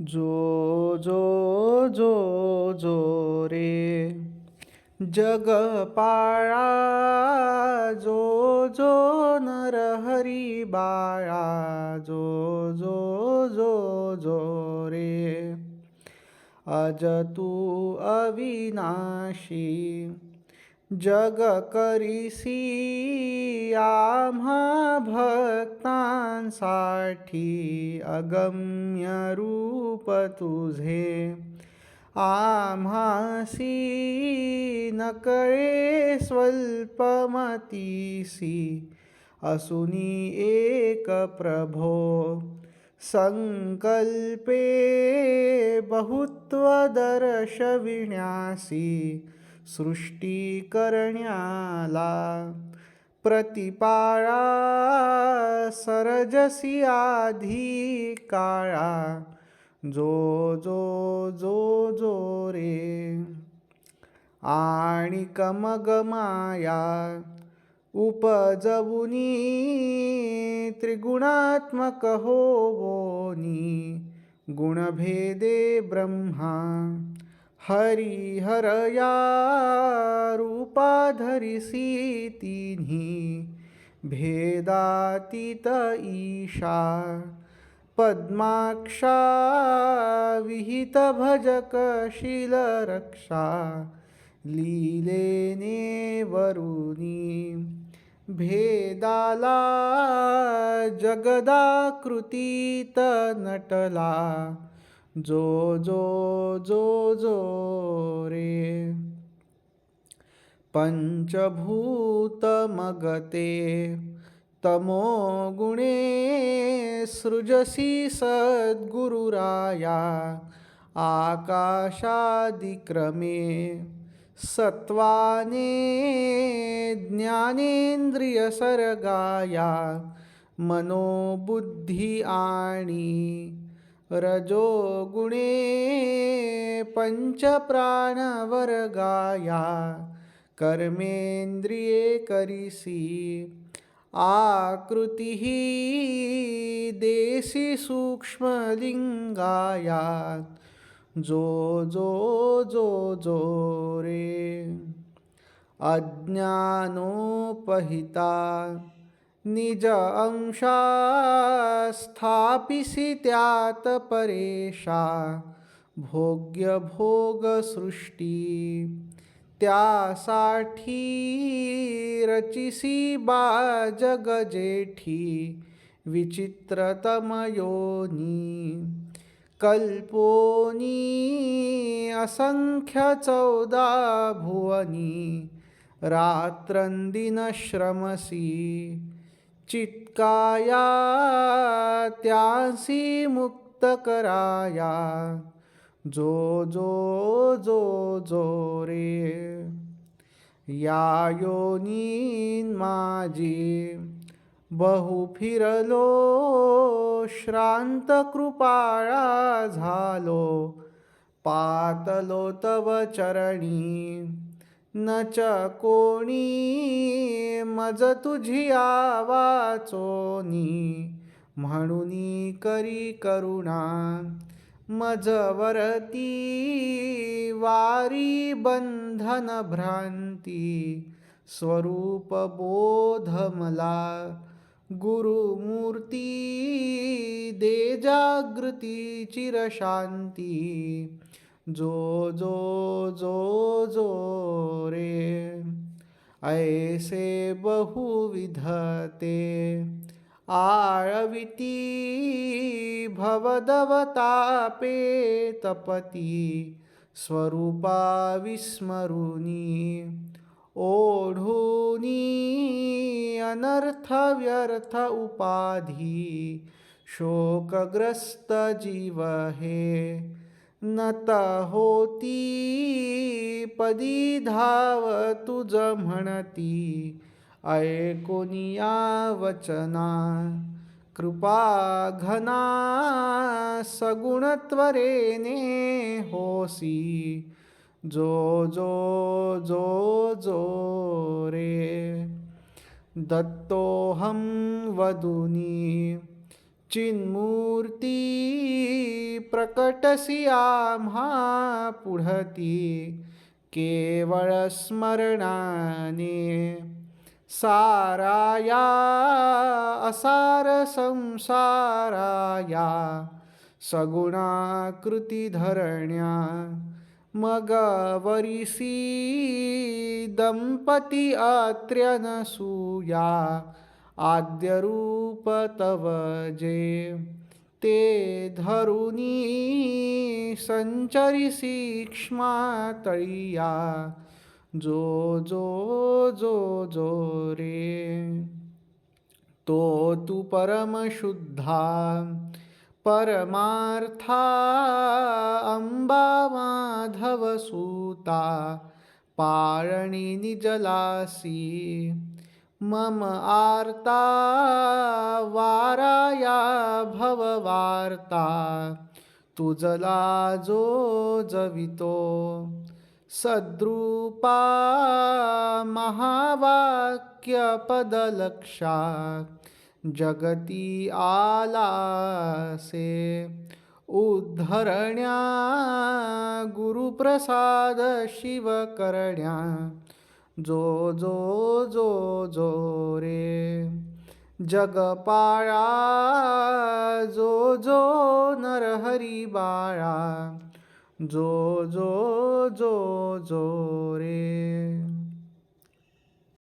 जो जो जो जो रे। जग पाळा जो जो नर हरी बाळा जो जो जो जो रे। अज तू अविनाशी जग करीसी अगम्य रूप तुझे। आम्हासी नकळे स्वल्पमतीसी असुनी एक प्रभो। संकल्पे बहुत्व दर्शविण्यासी सृष्टी करण्याला प्रतिपाळा सरजसी आधी काळा. जो जो जो जो रे. आणि कमग माया उपजवुनी त्रिगुणात्मक होवोनी गुणभेदे ब्रह्मा. हरिहरया रूपा धरिसी तिन्ही भेदातीत ईशा पद्माक्षा विहित भजक शील रक्षा लीलेने वरुणी भेदाला जगदाकृतीत नटला जो जो जो जो रे। पंचभूत मगते तमो गुणे सृजसी सद्गुरुराया आकाशादिक्रमे सत्वाने ज्ञानेन्द्रियसर्गाया मनोबुद्धी आणि रजोगुणे पंचप्राणवर्गाया कर्मेंद्रिये करिसी। आकृती देसी सूक्ष्मलिंगाया जो जो जो जो रे। अज्ञानोपहिता। निज अंशा स्थापिसी त्यात परेशा भोग्य भोग सृष्टी त्यासाठी रचिसी बा जग जेठी विचित्रतमयोनी। कल्पोनी असंख्य चौदा भुवनी रात्रंदिनश्रमसी चित्काया त्यासी मुक्त कराया. जो जो जो जो रे. या योनीन माझी. बहु फिरलो श्रांत कृपाळा झालो. पातलो तव चरणी. न च कोणी मज तुझी आवाचोनी म्हणूनी करी करुणा मजवरती वारी बंधन भ्रांती. स्वरूप बोध मला गुरुमूर्ती दे जागृती चिरशांती. जो जो जो जो रे, ऐसे बहुविधते। आळविती भवदवतापे तपती स्वरूपा विस्मरुनी। ओढुनी अनर्थ व्यर्थ उपाधी शोकग्रस्त जीव हे। नत होती, पदी धाव तुझ म्हणती ऐकोनिया वचना, कृपा घना सगुणत्वरेने होसी। जो जो जो जो रे, दत्तोऽहं वदुनी। चिन्मूर्ती प्रकटसी आम्हा पुढती केवळ स्मरणाने साराया, असार संसाराया सगुणाकृती धरण्या मग वरिसी दंपती अत्र्यनसूया आद्य रूप तव जे। ते धरुनी संचरिसी क्ष्मा तळिया। जो जो जो जो रे। तो तू परमशुद्धा परमार्था अंबा माधव सूता पाळणी निजलासी। मम आर्ता वाराया भववार्ता तुझला जो जवितो। सद्रूपा महावाक्य पदलक्षात जगती आलासे। उद्धरण्या गुरुप्रसाद शिवकरण्या जो जो जो जो रे. जगपाळा जो जो नरहरी बाळा. जो जो जो जो रे.